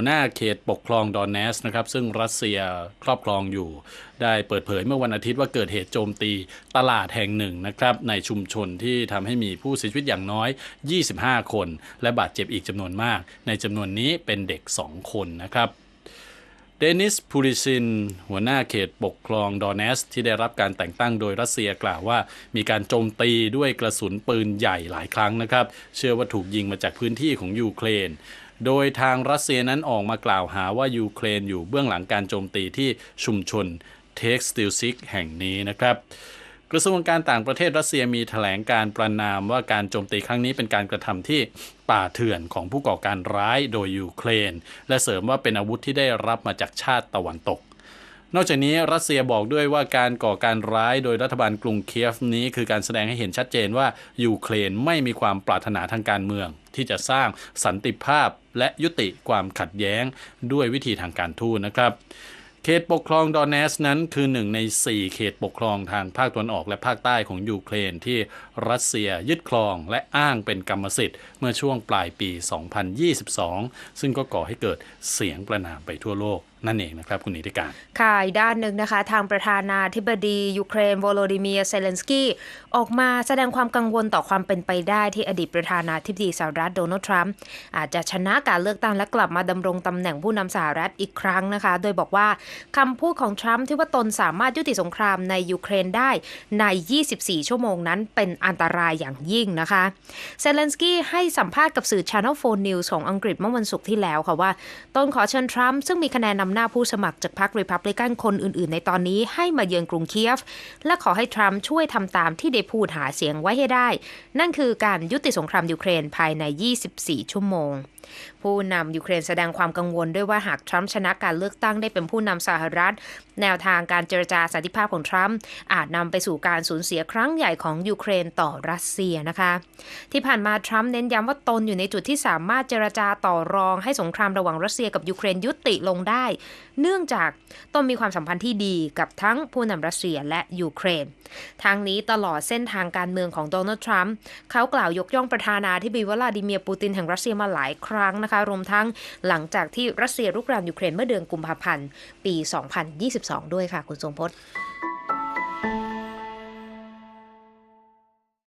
หัวหน้าเขตปกครองดอนเนสนะครับซึ่งรัสเซียครอบครองอยู่ ได้เปิดเผยเมื่อวันอาทิตย์ว่าเกิดเหตุโจมตีตลาดแห่งหนึ่งนะครับในชุมชนที่ทำให้มีผู้เสียชีวิตอย่างน้อย 25 คน และบาดเจ็บอีกจำนวนมาก ในจำนวนนี้เป็นเด็ก 2 คนนะครับเดนิสพูริซิน หัวหน้าเขตปกครองดอนเนส ที่ได้รับการแต่งตั้งโดยรัสเซียกล่าวว่า มีการโจมตีด้วยกระสุนปืนใหญ่หลายครั้งนะครับ เชื่อว่าถูกยิงมาจากพื้นที่ของยูเครน โดยทางรัสเซียนั้นออกมากล่าวหาว่ายูเครนอยู่เบื้องหลังการโจมตีที่ชุมชนเท็กซ์ติลซิกแห่งนี้นะครับกระทรวงการต่างประเทศรัสเซียมีแถลงการประนามว่าการโจมตีครั้งนี้เป็นการกระทำที่ป่าเถื่อนของผู้ก่อการร้ายโดยยูเครน และเสริมว่าเป็นอาวุธที่ได้รับมาจากชาติตะวันตก นอกจากนี้รัสเซียบอกด้วยว่าการก่อการร้ายโดยรัฐบาลกรุงเคียฟนี้ คือการแสดงให้เห็นชัดเจนว่ายูเครนไม่มีความปรารถนาทางการเมือง ที่จะสร้างสันติภาพและยุติความขัดแย้งด้วยวิธีทางการทูตนะครับเขตปกครองดอนเนสนั้นคือหนึ่งใน 4 เขตปกครองทางภาคตะวันออกและภาคใต้ของยูเครนที่รัสเซียยึดครองและอ้างเป็นกรรมสิทธิ์ เมื่อช่วงปลายปี 2022 ซึ่งก็ก่อให้เกิดเสียงประนามไปทั่วโลก นั่นเองนะครับ คุณนิติการ ค่ะอีกด้านหนึ่งนะคะ ทางประธานาธิบดียูเครนโวโลดิเมียเซเลนสกี้ออกมาแสดงความกังวลต่อความเป็นไปได้ที่อดีตประธานาธิบดีสหรัฐโดนัลด์ทรัมป์อาจจะชนะการเลือกตั้งและกลับมาดำรงตำแหน่งผู้นำสหรัฐอีกครั้งนะคะ โดยบอกว่าคำพูดของทรัมป์ที่ว่าตนสามารถยุติสงครามในยูเครนได้ใน 24 ชั่วโมงนั้นเป็นอันตรายอย่างยิ่งนะคะเซเลนสกี้ให้สัมภาษณ์กับสื่อ Channel 4 News ของอังกฤษเมื่อวันศุกร์ที่แล้วค่ะว่าตนขอเชิญทรัมป์ซึ่งมีคะแนนนำำหน้าผู้สมัครจากพรรครีพับลิกันคนอื่น ๆ ในตอนนี้ให้มาเยือนกรุงเคียฟ และขอให้ทรัมป์ช่วยทำตามที่ได้พูดหาเสียงไว้ให้ได้ นั่นคือการยุติสงครามยูเครนภายใน 24 ชั่วโมง ผู้นำยูเครนแสดงความกังวลด้วยว่าหากทรัมป์ชนะการเลือกตั้งได้เป็นผู้นำสหรัฐ แนวทางการเจรจาสันติภาพของทรัมป์อาจนำไปสู่การสูญเสียครั้งใหญ่ของยูเครนต่อรัสเซียนะคะ ที่ผ่านมาทรัมป์เน้นย้ำว่าตนอยู่ในจุดที่สามารถเจรจาต่อรองให้สงครามระหว่างรัสเซียกับยูเครนยุติลงได้เนื่องจากตนมีความสัมพันธ์ที่ดีกับทั้งผู้นำรัสเซียและยูเครน ทางนี้ตลอดเส้นทางการเมืองของโดนัลด์ทรัมป์เขากล่าวยกย่องประธานาธิบดีวลาดิเมียร์ปูตินแห่งรัสเซียมาหลายครั้งนะคะ รวมทั้งหลังจากที่รัสเซียรุกรานยูเครนเมื่อเดือนกุมภาพันธ์ปี 2022 ด้วยค่ะ คุณทรงพจน์